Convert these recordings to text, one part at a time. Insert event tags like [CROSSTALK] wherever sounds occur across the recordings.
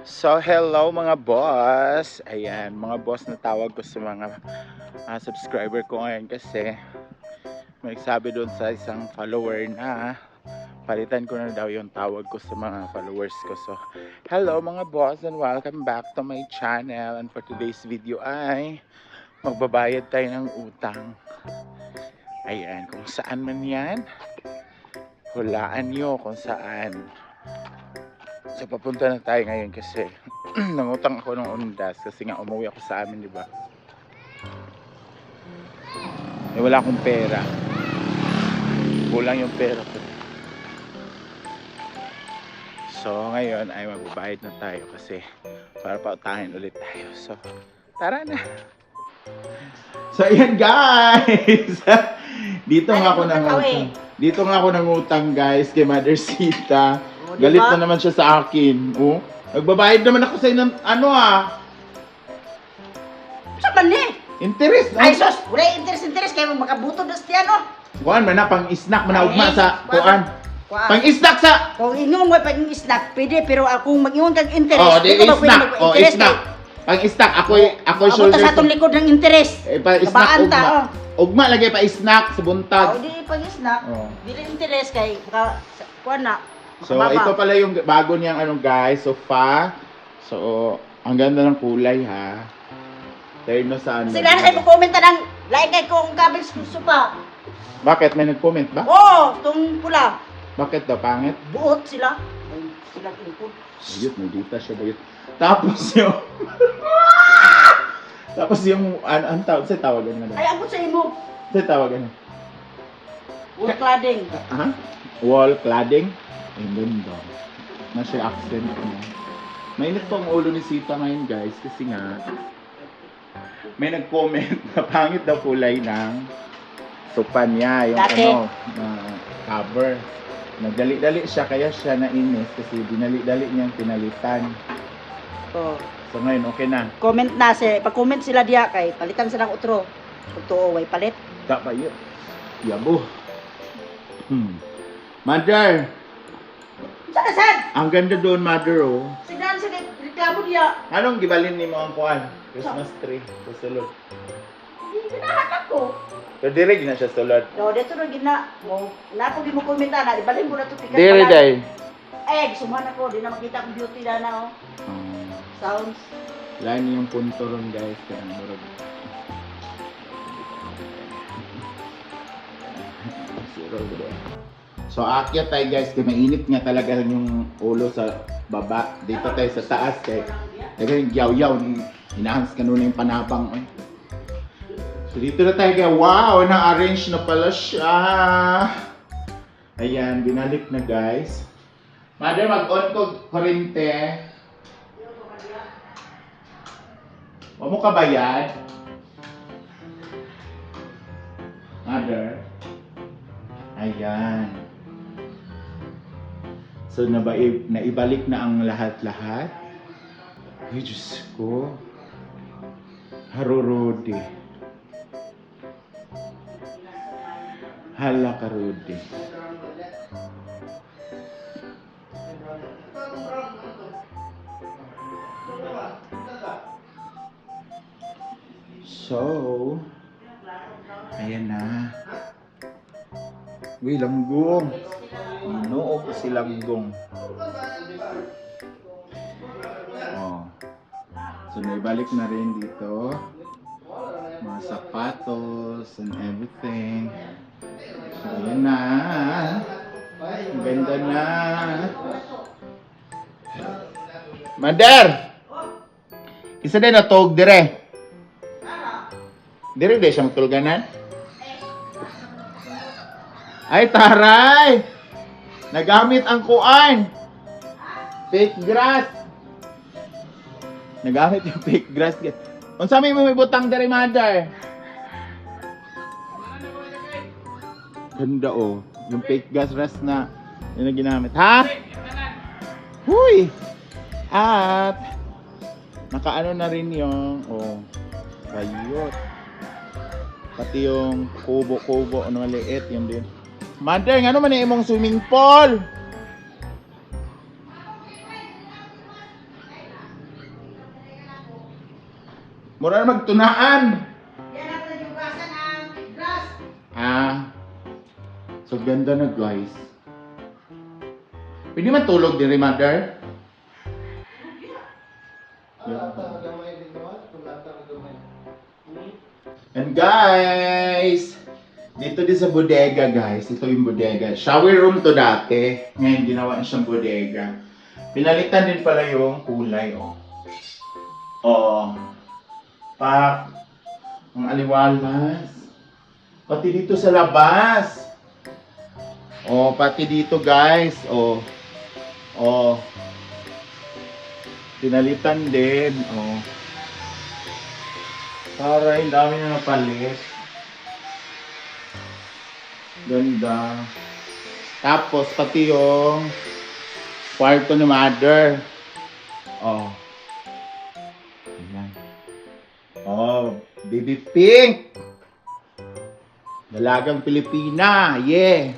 So, hello mga boss. Ayan, mga boss na tawag ko sa mga ah, subscriber ko ngayon kasi may nagsabi doon sa isang follower na palitan ko na daw yung tawag ko sa mga followers ko. So, hello mga boss and welcome back to my channel. And for today's video ay magbabayad tayo ng utang. Ayan, kung saan man yan, hulaan nyo kung saan. So papunta na tayo ngayon kasi [CLEARS THROAT] nangutang ako ng undas kasi nga umuwi ako sa amin, di ba? Eh wala akong pera. Kulang yung pera ko. So ngayon ay magbabayad na tayo kasi para pautahin ulit tayo. So tara na. So ayan guys. [LAUGHS] Dito nga ako nangutang. Dito nga ako nangutang guys kay Mother Sita. O, Galit na naman siya sa akin. Oh. Nagbabayad naman ako sa inang, ano ah, Sa mali. interest. Ay, sus! Wala interest, interest. Kaya makabuto na siya, no? Kuan man na, pang snack man na ugma sa, kuan. Pang snack sa, Kung ingon mo pag snack, pwede. Pero kung mag-ingon kang interest, oh, di ka ba pwede snack. Oh, mag-interest snack. Pang snack, ako'y, ako'y Abot shoulder. sa atong likod ng interest. Eh, pa snack, Kabaan ta, ugma. oh. Ugma lagi pa snack sa Oh, buntag. di pag snack. Oh. Dili interest kay baka kuan na. So, makababa. ito pala yung bago niyang ano guys, sofa. So, ang ganda ng kulay ha. Terno sa ano. Kasi na sa comment ng like kay kung kabel supa. Bakit? May nag-comment ba? Oh, tong pula. Bakit daw? Pangit? Buot sila. Ay, sila input. Ayut, nandita siya bayot. Tapos yung... [LAUGHS] Tapos yung, ano, ang tawag, sa tawagan na Ay, daw. abot sa imo. Sa tawagan na. Wood cladding. Ha? Wall cladding? Ay, ganda. Nasa accent na. Mainit po ang ulo ni Sita ngayon guys kasi nga may nag-comment [LAUGHS] na pangit daw kulay ng sopa niya, yung Dati. ano, na cover. Nagdali-dali siya kaya siya nainis kasi dinali-dali niyang pinalitan. Oh. So ngayon okay na. Comment na si, pag-comment sila diya kay palitan sila ng utro. Kung tuo way palit. Da pa yun. Yabo. Hmm. Mother, Sa kasan? ang ganda doon, mother, oh. Signan sa reklamo diya. Anong gibalin ni mo ang kuan? Christmas tree sa sulod. Hindi ginahanap ko. Pero dire na siya sulod. No, dito na gina mo. Na ko gi mo komenta na ibalin mo na to pikas Dire pala. day. Eh, suman ako, di na makita ang beauty na na oh. Um, Sounds. Lain yung punto ron guys. Kaya murag. [LAUGHS] Zero bro. So aakyat tayo guys. Kaya mainit nga talaga yung ulo sa baba. Dito tayo sa taas. Kaya Taga yung yaw-yaw. Hinahans ka yung panabang. Eh. So dito na tayo kaya wow, na-arrange na pala siya. Ayan, binalik na guys. Mother, mag-on ko kurente. Huwag mo ka bayad. Mother. Ayan. So, nabai, naibalik na ang lahat-lahat. Ay, Diyos ko. Harurudi. Hala ka, Rudy. So, ayan na. Uy, langgong. Inoo ko si langgong. Oh. So, naibalik na rin dito. Mga sapatos and everything. So, ayan na. Ang ganda na. Mother! Isa din na tog dire. Dire di siya matulganan. Ay, taray! Nagamit ang kuan. Fake grass. Nagamit yung fake grass. Kung sa may may butang dari mother. Ganda oh. Yung fake grass na yun na ginamit. Ha? Huy! At nakaano na rin yung oh, bayot. Pati yung kubo-kubo ano maliit yun din. Mother, ano man imong swimming pool? Mura na magtunaan. Yan ang nadyugasan ang grass. Ah. So ganda na guys. Pwede man tulog diri mother? Yeah. And guys, dito din sa bodega, guys. Ito yung bodega. Shower room to dati. Ngayon, ginawa na siyang bodega. Pinalitan din pala yung kulay, oh. Oh. Pak. Ang aliwalas. Pati dito sa labas. Oh, pati dito, guys. Oh. Oh. Pinalitan din. Oh. Para yung dami na napalit. Ganda. Tapos, pati yung kwarto ni mother. Oh. Ayan. Oh, baby pink. Dalagang Pilipina. Yeah.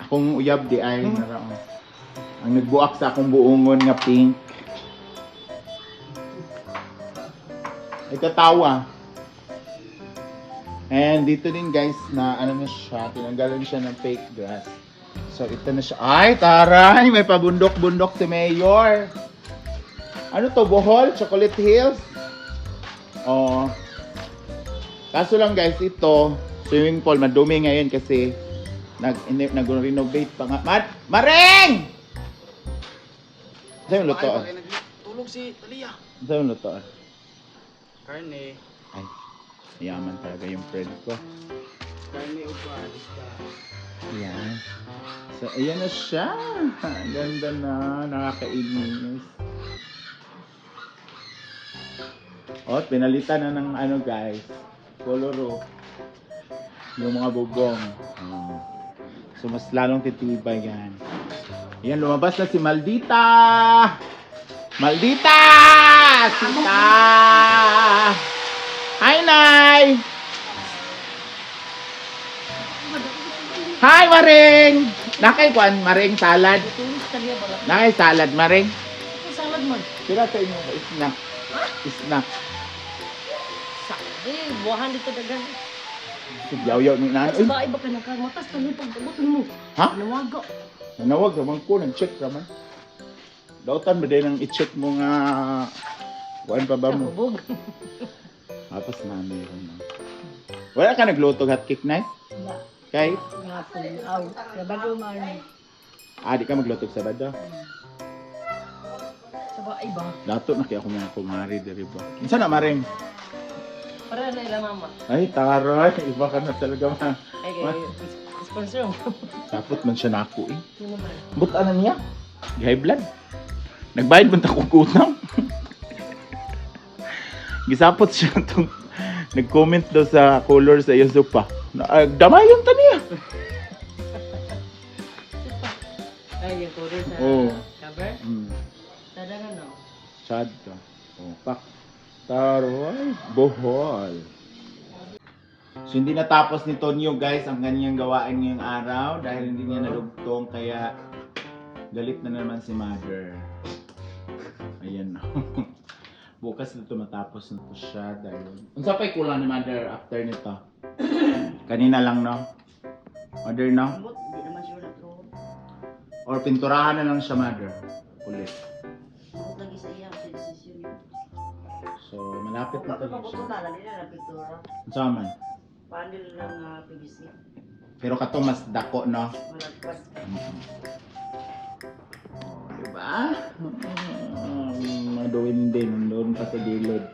Akong uyab di ay naraon. Ang nagbuak sa akong buongon nga pink. Ay katawa. And dito din guys na ano na siya, tinanggalan siya ng fake grass. So ito na siya. Ay, taray! May pabundok-bundok si Mayor. Ano to, Bohol? Chocolate Hills? Oh. Kaso lang guys, ito, swimming pool, madumi ngayon kasi nag nag-renovate pa nga. Mat Mareng! Saan yung luto? Tulog si Talia. Saan yung luto? Karne. Ay, yaman talaga yung friend ko. Ayan. So, ayan na siya. Ang Ganda na. Nakakainis. O, pinalitan na ng ano guys. Koloro. Yung mga bubong. Oh. So, mas lalong titibay yan. Ayan, lumabas na si Maldita! Maldita! Sita! Hi, Nay! Hi, Maring! Nakay kuan, Maring, salad. Ka? Nakay salad, Maring. Salad man. Sila sa inyo ba? Snack. Snack. Sabi, buwahan dito dagan. Yaw-yaw ni nan. Sa bahay ba ka nakamatas? Kami pagdabot mo. Ha? Nawaga. Nanawag naman ko, nag-check naman. Dautan ba din ang i-check mo nga kuan pa ba mo? Kabog. Tapos na meron na. Wala ka nagluto hot cake na Wala. Kay? Nga po. Aw. Kabado man. Ah, di ka magluto sa bada. Sa bahay ba? Dato na kaya ako mga kumari diri ba. Unsa na maring? Para na ila mama. Ay, taray, [LAUGHS] iba ka na talaga ma. Ay, What? kay sponsor mo. Tapos man siya nako eh. Buta na niya. High blood. Nagbayad man ta kong utang. [LAUGHS] Gisapot siya [LAUGHS] tong nag-comment daw sa color sa iyo pa. Na, ah, damayon ta niya. Ay, yung kore sa Oo. cover. Hmm. Tada na no. Sad ka. Oh, pak. Taroy. Bohol. So hindi natapos ni Tonyo guys ang kanyang gawain ngayong araw dahil hindi niya nalugtong kaya galit na naman si mother. [LAUGHS] Ayan na. [LAUGHS] Bukas na ito matapos na to siya dahil... Unsa pa'y kulang ni mother after nito? Kanina lang no? Mother no? Ambot, hindi naman natro. Or pinturahan na lang siya mother? Ulit. Ambot lagi sa iya sa desisyon niya. So malapit na Bakit talaga mabuto siya. na lang nila na pintura. Unsa man? Panel ng uh, PVC. Pero kato mas dako no? Malagpas. Oh, diba? Mm, Maduwin din, doon pa sa gilid.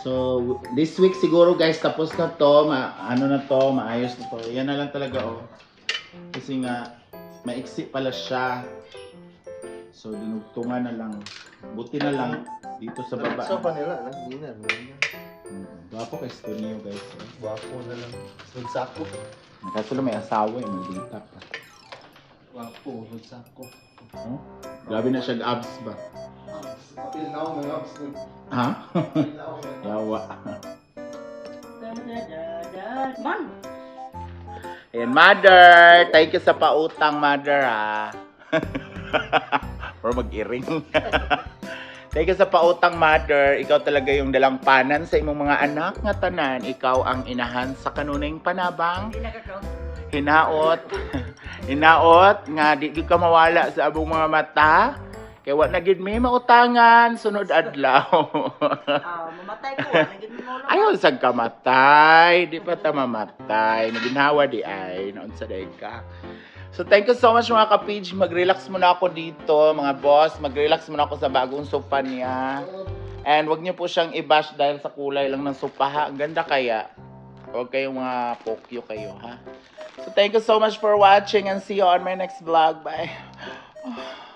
So, this week siguro guys, tapos na to, ma ano na to, maayos na to. Yan na lang talaga oh. Kasi nga, maiksi pala siya. So, dinugtungan na lang. Buti na lang dito sa baba. Sa panila, nag-dinner. Mm, Gwapo kay Stonio guys. Wapo na lang. Nagsako. Kaso lang may asawa eh, may dita pa. Wapo, nagsako. Oh? Grabe na siya abs ba? Apil na ako, mga abs. Ha? Na mga Yawa. Man! Ayan, mother! Thank you sa pautang, mother, ha? [LAUGHS] Or mag-iring. [LAUGHS] Thank you sa pautang mother. Ikaw talaga yung dalangpanan sa imong mga anak nga tanan. Ikaw ang inahan sa kanuning panabang. Hindi. Hinaot. [LAUGHS] Hinaot nga di gyud ka mawala sa abong mga mata. Kay wa na gid may mautangan sunod adlaw. Ah, mamatay ko. ah. Naging mo. Ayaw sa kamatay. Di pa ta mamatay. Naginhawa di ay. Noon sa day ka. So thank you so much mga ka-page. Mag-relax muna ako dito, mga boss. Mag-relax muna ako sa bagong sofa niya. And wag niyo po siyang i-bash dahil sa kulay lang ng sofa ha. Ang ganda kaya. Huwag kayong mga pokyo kayo ha. So thank you so much for watching and see you on my next vlog. Bye. [SIGHS]